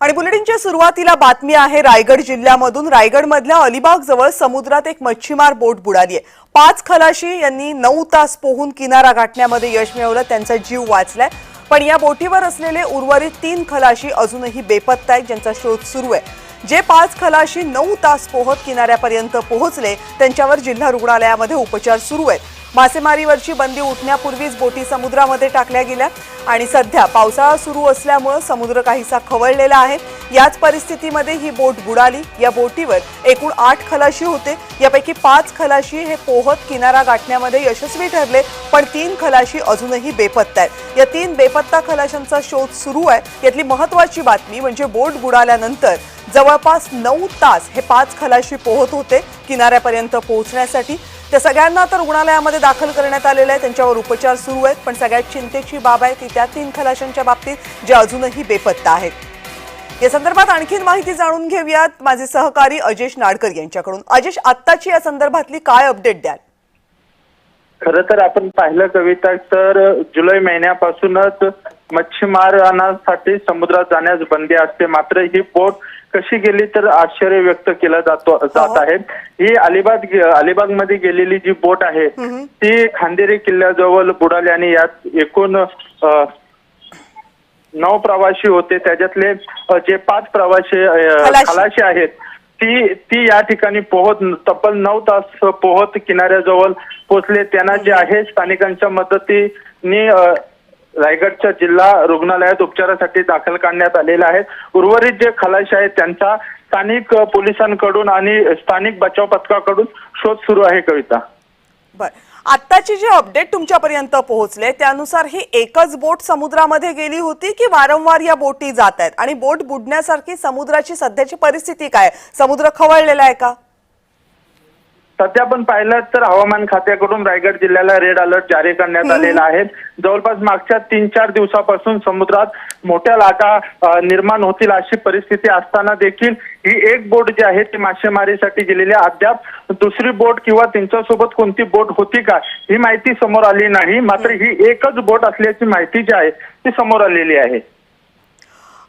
आणि बुलेटिनच्या सुरुवातीला बातमी आहे रायगड जिल्ह्यामधून. रायगडमधल्या अलिबाग जवळ समुद्रात एक मच्छीमार बोट बुडाली आहे. पाच खलाशी यांनी नऊ तास पोहून किनारा गाठण्यामध्ये यश मिळवलं त्यांचा जीव वाचलाय. पण या बोटीवर असलेले उर्वरित तीन खलाशी अजूनही बेपत्ता आहेत ज्यांचा शोध सुरू आहे. जे पाच खलाशी नऊ तास पोहत किनाऱ्यापर्यंत पोहोचले त्यांच्यावर जिल्हा रुग्णालयामध्ये उपचार सुरू आहेत. मासेमारीवरची बंदी उठण्यापूर्वीच बोटी समुद्रामध्ये टाकल्या गेल्या आणि सध्या पावसाळा सुरू असल्यामुळं समुद्र काहीसा खवळलेला आहे. याच परिस्थितीमध्ये ही बोट बुडाली. या बोटीवर एकूण आठ खलाशी होते. यापैकी पाच खलाशी हे पोहत किनारा गाठण्यामध्ये यशस्वी ठरले पण तीन खलाशी अजूनही बेपत्ता आहेत. या तीन बेपत्ता खलाशांचा शोध सुरू आहे. यातली महत्वाची बातमी म्हणजे बोट बुडाल्यानंतर जवळपास नऊ तास हे पाच खलाशी पोहत होते किनाऱ्यापर्यंत पोहोचण्यासाठी. त्या सगळ्यांना आता रुग्णालयामध्ये दाखल करण्यात आलेलं आहे. त्यांच्यावर उपचार सुरू आहेत. पण सगळ्यात चिंतेची बाब आहे ती त्या तीन खलाशांच्या बाबतीत जे अजूनही बेपत्ता आहेत. या संदर्भात आणखीन माहिती जाणून घेऊयात माझे सहकारी अजेश नाडकर यांच्याकडून. अजेश आत्ताची या संदर्भातली काय अपडेट द्याल? खरं तर आपण पाहिलं कविता तर जुलै महिन्यापासूनच मच्छीमारांसाठी समुद्रात जाण्यास बंदी असते. मात्र ही बोट कशी गेली तर आश्चर्य व्यक्त केलं जातो जात आहे. ही अलिबाग अलिबागमध्ये गेलेली जी बोट आहे ती खांदेरी किल्ल्याजवळ बुडाली आणि यात एकूण अ, नऊ प्रवासी होते. त्याच्यातले अ, जे पाच प्रवासी अ, खलाशी. खलाशी आहेत ती ती या ठिकाणी पोहत तब्बल नऊ तास पोहत किनाऱ्याजवळ पोहोचले त्यांना जे आहे स्थानिकांच्या मदतीने अ, रायगडच्या जिल्हा रुग्णालयात उपचारासाठी दाखल करण्यात आलेले आहेत उर्वरित जे खलाशी आहेत त्यांचा स्थानिक पोलिसांकडून आणि स्थानिक बचाव पथकाकडून शोध सुरू आहे कविता. बर. आत्ताची जी अपडेट तुमच्यापर्यंत पोहोचले त्यानुसार ही एकच बोट समुद्रामध्ये गेली होती की वारंवार या बोटी जात आहेत? आणि बोट बुडण्यासारखी समुद्राची सध्याची परिस्थिती काय समुद्र खवळलेला आहे का? सध्या पण पाहिलं तर हवामान खात्याकडून रायगड जिल्ह्याला रेड अलर्ट जारी करण्यात आलेला आहे. जवळपास मागच्या तीन चार दिवसापासून समुद्रात मोठ्या लाटा निर्माण होतील अशी परिस्थिती असताना देखील ही एक बोट जी आहे ती मासेमारीसाठी गेलेली आहे. अद्याप दुसरी बोट किंवा त्यांच्यासोबत कोणती बोट होती का ही माहिती समोर आली नाही. मात्र ही एकच बोट असल्याची माहिती जी आहे ती समोर आलेली आहे.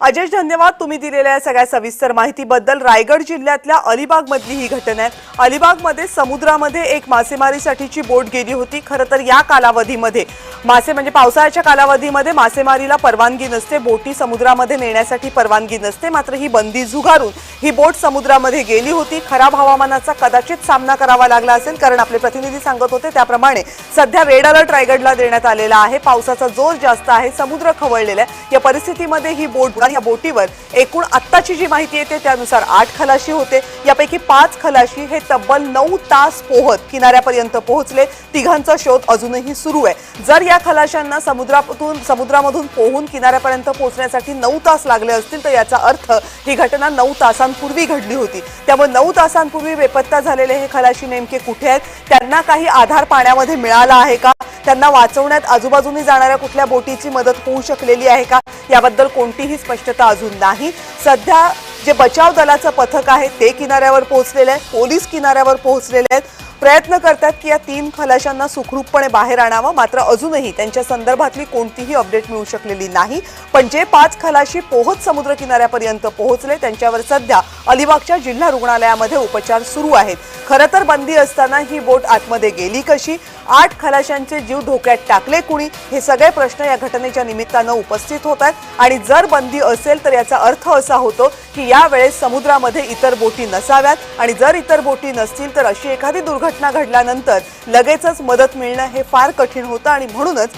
अजय धन्यवाद तुम्ही दिलेल्या या सगळ्या सविस्तर माहितीबद्दल. रायगड जिल्ह्यातल्या अलिबागमधली ही घटना आहे. अलिबागमध्ये समुद्रामध्ये एक मासेमारीसाठीची बोट गेली होती. खरं तर या कालावधीमध्ये मासे म्हणजे पावसाळ्याच्या कालावधीमध्ये मासेमारीला परवानगी नसते. बोटी समुद्रामध्ये नेण्यासाठी परवानगी नसते. मात्र ही बंदी झुगारून ही बोट समुद्रामध्ये गेली होती. खराब हवामानाचा कदाचित सामना करावा लागला असेल कारण आपले प्रतिनिधी सांगत होते त्याप्रमाणे सध्या रेड अलर्ट रायगडला देण्यात आलेला आहे. पावसाचा जोर जास्त आहे. समुद्र खवळलेला आहे. या परिस्थितीमध्ये ही बोट या बोटीवर एकूण आत्ताची जी माहिती येते त्यानुसार आठ खलाशी होते. यापैकी पाच खलाशी हे तब्बल नऊ तास पोहत किनाऱ्यापर्यंत पोहोचले. तिघांचा शोध अजूनही सुरू आहे. जर या खलाशांना समुद्रातून समुद्रामधून पोहून किनाऱ्यापर्यंत पोहोचण्यासाठी नऊ तास लागले असतील तर याचा अर्थ ही घटना नऊ तासांपूर्वी घडली होती. त्यामुळे नऊ तासांपूर्वी बेपत्ता झालेले हे खलाशी नेमके कुठे आहेत? त्यांना काही आधार पाण्यामध्ये मिळाला आहे का? त्यांना वाचवण्यात आजूबाजूने जाणाऱ्या कुठल्या बोटीची मदत होऊ शकलेली आहे का? याबद्दल कोणतीही स्पष्ट स्पष्टता अजून नाही. सध्या जे बचाव दलाचं पथक आहे ते किनाऱ्यावर पोहोचलेले आहे पोलीस किनाऱ्यावर पोहोचलेले आहेत. प्रयत्न करतात की या तीन खलाशांना सुखरूपपणे बाहेर आणावं. मात्र अजूनही त्यांच्या संदर्भातली कोणतीही अपडेट मिळू शकलेली नाही. पण जे पाच खलाशी पोहोच समुद्र किनाऱ्यापर्यंत पोहोचले त्यांच्यावर सध्या अलिबागच्या जिल्हा रुग्णालयामध्ये उपचार सुरू आहेत. खरं तर बंदी असताना ही बोट आतमध्ये गेली कशी? आठ खलाशांचे जीव धोक्यात टाकले कुणी? हे सगळे प्रश्न या घटनेच्या निमित्तानं उपस्थित होत आहेत. आणि जर बंदी असेल तर याचा अर्थ असा होतो की यावेळेस समुद्रामध्ये इतर बोटी नसाव्यात. आणि जर इतर बोटी नसतील तर अशी एखादी दुर्घटना घटना घडल्यानंतर लगेचच मदत मिळणं हे फार कठीण होतं आणि म्हणूनच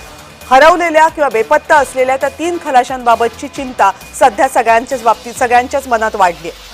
हरवलेल्या किंवा बेपत्ता असलेल्या त्या तीन खलाशांबाबतची चिंता सध्या सगळ्यांच्याच बाबतीत सगळ्यांच्याच मनात वाढली आहे.